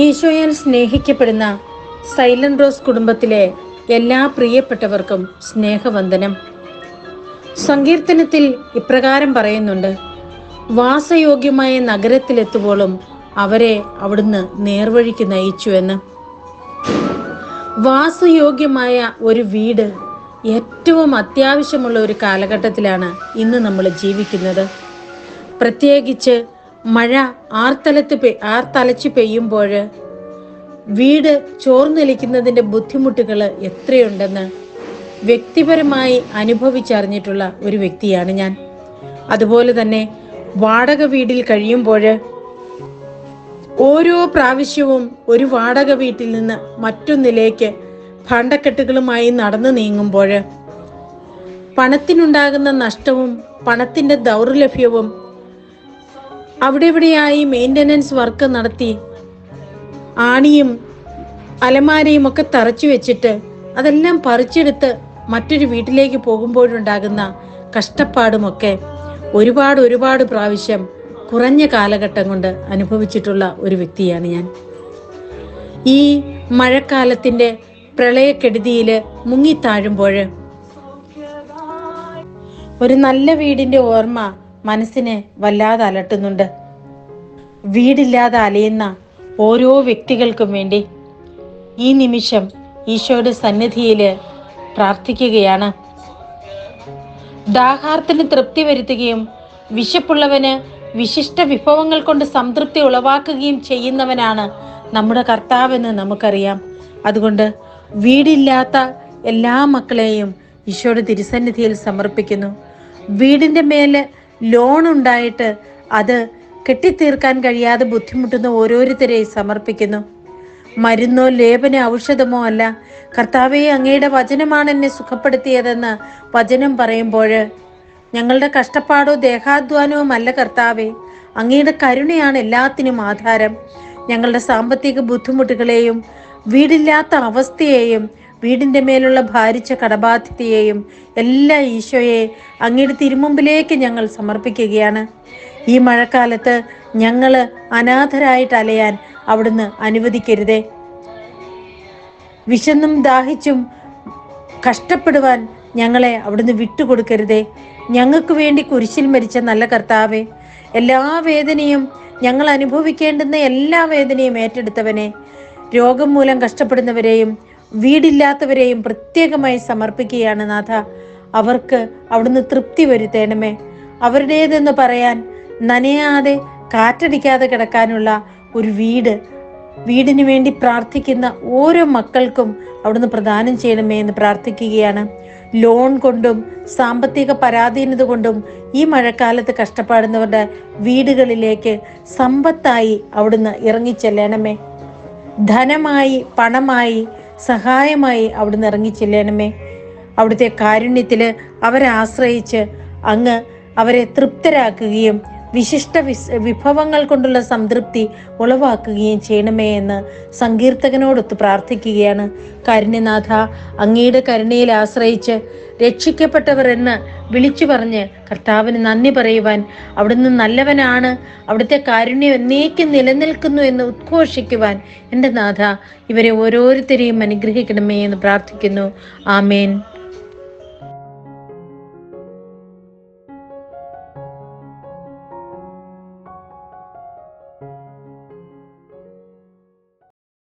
ഈശോയാൽ സ്നേഹിക്കപ്പെടുന്ന silent rose കുടുംബത്തിലെ എല്ലാ പ്രിയപ്പെട്ടവർക്കും സ്നേഹവന്ദനം. സങ്കീർത്തനത്തിൽ ഇപ്രകാരം പറയുന്നുണ്ട് വാസയോഗ്യമായ നഗരത്തിലെത്തുമ്പോഴും അവരെ അവിടുന്ന് നേർവഴിക്ക് നയിച്ചു എന്ന്. വാസയോഗ്യമായ ഒരു വീട് ഏറ്റവും അത്യാവശ്യമുള്ള ഒരു കാലഘട്ടത്തിലാണ് ഇന്ന് നമ്മൾ ജീവിക്കുന്നത്. പ്രത്യേകിച്ച് മഴ ആർത്തലത്ത് പെ ആർത്തലച്ച് പെയ്യുമ്പോൾ വീട് ചോർന്നൊലിക്കുന്നതിന്റെ ബുദ്ധിമുട്ടുകൾ എത്രയുണ്ടെന്ന് വ്യക്തിപരമായി അനുഭവിച്ചറിഞ്ഞിട്ടുള്ള ഒരു വ്യക്തിയാണ് ഞാൻ. അതുപോലെ തന്നെ വാടക വീട്ടിൽ കഴിയുമ്പോൾ ഓരോ പ്രാവശ്യവും ഒരു വാടക വീട്ടിൽ നിന്ന് മറ്റൊന്നിലേക്ക് ഭാണ്ഡക്കെട്ടുകളുമായി നടന്നു നീങ്ങുമ്പോൾ പണത്തിനുണ്ടാകുന്ന നഷ്ടവും പണത്തിന്റെ ദൗർലഭ്യവും അവിടെ ഇവിടെയായി മെയിന്റനൻസ് വർക്ക് നടത്തി. ആണിയും അലമാരയും ഒക്കെ തറച്ചു വെച്ചിട്ട് അതെല്ലാം പറിച്ചെടുത്ത് മറ്റൊരു വീട്ടിലേക്ക് പോകുമ്പോഴുണ്ടാകുന്ന കഷ്ടപ്പാടുമൊക്കെ ഒരുപാട് ഒരുപാട് പ്രാവശ്യം കുറഞ്ഞ കാലഘട്ടം കൊണ്ട് അനുഭവിച്ചിട്ടുള്ള ഒരു വ്യക്തിയാണ് ഞാൻ. ഈ മഴക്കാലത്തിന്റെ പ്രളയക്കെടുതിയിൽ മുങ്ങിത്താഴുമ്പോൾ ഒരു നല്ല വീടിന്റെ ഓർമ്മ മനസ്സിനെ വല്ലാതെ അലട്ടുന്നുണ്ട്. വീടില്ലാതെ അലയുന്ന ഓരോ വ്യക്തികൾക്കും വേണ്ടി ഈ നിമിഷം ഈശോയുടെ സന്നിധിയിൽ പ്രാർത്ഥിക്കുകയാണ്. ദാഹാർത്തിന് തൃപ്തി വരുത്തുകയും വിശപ്പുള്ളവന് വിശിഷ്ട വിഭവങ്ങൾ കൊണ്ട് സംതൃപ്തി ഉളവാക്കുകയും ചെയ്യുന്നവനാണ് നമ്മുടെ കർത്താവെന്ന് നമുക്കറിയാം. അതുകൊണ്ട് വീടില്ലാത്ത എല്ലാ മക്കളെയും ഈശോയുടെ തിരുസന്നിധിയിൽ സമർപ്പിക്കുന്നു. വീടിന്റെ മേലെ ലോൺ ഉണ്ടായിട്ട് അത് കെട്ടിത്തീർക്കാൻ കഴിയാതെ ബുദ്ധിമുട്ടുന്ന ഓരോരുത്തരെയും സമർപ്പിക്കുന്നു. മരുന്നോ ലേപന ഔഷധമോ അല്ല. കർത്താവെ അങ്ങയുടെ വചനമാണ് എന്നെ സുഖപ്പെടുത്തിയതെന്ന് വചനം പറയുമ്പോൾ ഞങ്ങളുടെ കഷ്ടപ്പാടോ ദേഹാധ്വാനവും അല്ല കർത്താവെ. അങ്ങയുടെ കരുണയാണ് എല്ലാത്തിനും ആധാരം. ഞങ്ങളുടെ സാമ്പത്തിക ബുദ്ധിമുട്ടുകളെയും വീടില്ലാത്ത അവസ്ഥയെയും വീടിന്റെ മേലുള്ള ഭാരിച്ച കടബാധ്യതയെയും എല്ലാ ഈശോയെ അങ്ങയുടെ തിരുമുമ്പിലേക്ക് ഞങ്ങൾ സമർപ്പിക്കുകയാണ്. ഈ മഴക്കാലത്ത് ഞങ്ങൾ അനാഥരായിട്ട് അലയാൻ അവിടുന്ന് അനുവദിക്കരുതേ. വിശന്നും ദാഹിച്ചും കഷ്ടപ്പെടുവാൻ ഞങ്ങളെ അവിടുന്ന് വിട്ടുകൊടുക്കരുതേ. ഞങ്ങൾക്ക് വേണ്ടി കുരിശിൽ മരിച്ച നല്ല കർത്താവെ എല്ലാ വേദനയും ഞങ്ങൾ അനുഭവിക്കേണ്ടുന്ന എല്ലാ വേദനയും ഏറ്റെടുത്തവനെ. രോഗം മൂലം കഷ്ടപ്പെടുന്നവരെയും വീടില്ലാത്തവരെയും പ്രത്യേകമായി സമർപ്പിക്കുകയാണ് നാഥ. അവർക്ക് അവിടുന്ന് തൃപ്തി വരുത്തേണമേ. അവരുടേതെന്ന് പറയാൻ നനയാതെ കാറ്റടിക്കാതെ കിടക്കാനുള്ള ഒരു വീട് വീടിന് വേണ്ടി പ്രാർത്ഥിക്കുന്ന ഓരോ മക്കൾക്കും അവിടുന്ന് പ്രദാനം ചെയ്യണമേ എന്ന് പ്രാർത്ഥിക്കുകയാണ്. ലോൺ കൊണ്ടും സാമ്പത്തിക പരാധീനത കൊണ്ടും ഈ മഴക്കാലത്ത് കഷ്ടപ്പാടുന്നവരുടെ വീടുകളിലേക്ക് സമ്പത്തായി അവിടുന്ന് ഇറങ്ങിച്ചെല്ലണമേ. ധനമായി പണമായി സഹായമായി അവിടുന്ന് ഇറങ്ങിച്ചില്ലേനമേ അവിടുത്തെ കാരുണ്യത്തിൽ അവരെ ആശ്രയിച്ച് അങ്ങ് അവരെ തൃപ്തരാക്കുകയും വിശിഷ്ട വിസ് വിഭവങ്ങൾ കൊണ്ടുള്ള സംതൃപ്തി ഉളവാക്കുകയും ചെയ്യണമേ എന്ന് സങ്കീർത്തകനോടൊത്ത് പ്രാർത്ഥിക്കുകയാണ്. കരുണ്യനാഥ അങ്ങയുടെ കരുണയിൽ ആശ്രയിച്ച് രക്ഷിക്കപ്പെട്ടവർ എന്ന് വിളിച്ചു പറഞ്ഞ് കർത്താവിന് നന്ദി പറയുവാൻ അവിടുന്ന് നല്ലവനാണ്. അവിടുത്തെ കാരുണ്യം എന്നേക്കും നിലനിൽക്കുന്നു എന്ന് ഉദ്ഘോഷിക്കുവാൻ എന്റെ നാഥ ഇവരെ ഓരോരുത്തരെയും അനുഗ്രഹിക്കണമേ എന്ന് പ്രാർത്ഥിക്കുന്നു. ആമേൻ.